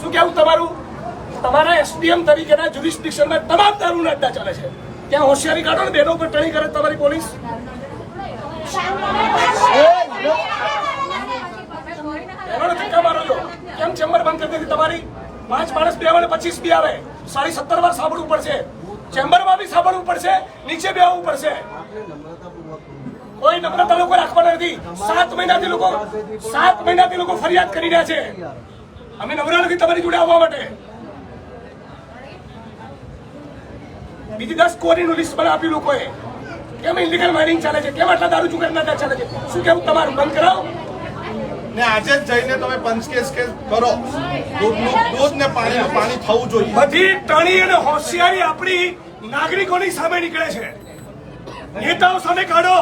શું કેવું તમારું? તમારા એસડીએમ તરીકેના જ્યુરિસ્ડિક્શનમાં તમામ દારૂના અડ્ડા ચાલે છે. ત્યાં હોશિયારી કાઢો ને બેનો ઉપર ટણી કરે તમારી પોલીસ. કેમ ચેમ્બર બંધ કરી દીધી તમારી? પાંચ માણસ બે આવે પચીસ બી આવે. સાડી સત્તર વાર સાંભળવું પડશે. ચેમ્બરમાં બી સાંભળવું પડશે. નીચે બી આવવું પડશે. કોઈ નમ્રતા લોકો રાખવાના નથી. સાત મહિનાથી લોકો સાત મહિનાથી લોકો ફરિયાદ કરી રહ્યા છે. અમે નમ્ર નથી તમારી જોડે આવવા માટે. બીજી દસ કોરીનું લિસ્ટ મને આપ્યું લોકોએ. કેમ ઇલીગલ માઇનિંગ ચાલે છે? કેમ આટલા દારૂ ચુકાટના ચાલે છે? શું કેવું? તમારું બંધ કરાવો. ને આજે જ જઈને તમે પંચકેસ કેસ કરો. દૂધનું દૂધ ને પાણી પાણી થવું જોઈએ. બધી ટણી અને હોશિયારી આપણી નાગરિકોની સામે નીકળે છે. નેતાઓ સામે કાઢો.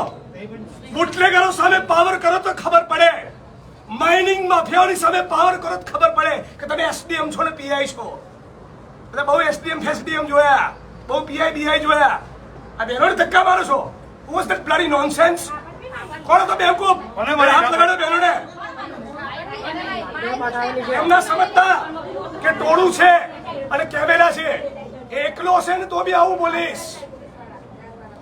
બુટલેગરો સામે પાવર કરો તો ખબર પડે. માઇનિંગ માફિયાઓની સામે પાવર કરો તો ખબર પડે કે તમે એસડીએમ છો ને પીઆઈ છો. એટલે બહુ એસડીએમ ફેસડીએમ જોયા. બહુ પીઆઈ બીઆઈ જોયા. આ બહેનોને ધક્કા મારો છો. વોઝ ધેટ બ્લડી નોનસેન્સ કોણ તો બેવકૂફ મને? હાથ લગાડો બહેનોને એમના સમજતા કે ટોળું છે અને કેમેરા છે. એકલો હશે ને તો બી આવું બોલીશ.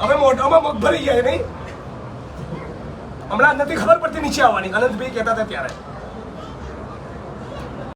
હવે મોઢામાં મગ ભરી જાય નહીં? હમણાં નથી ખબર પડતી નીચે આવવાની. અનંતભાઈ કહેતા હતા ત્યારે.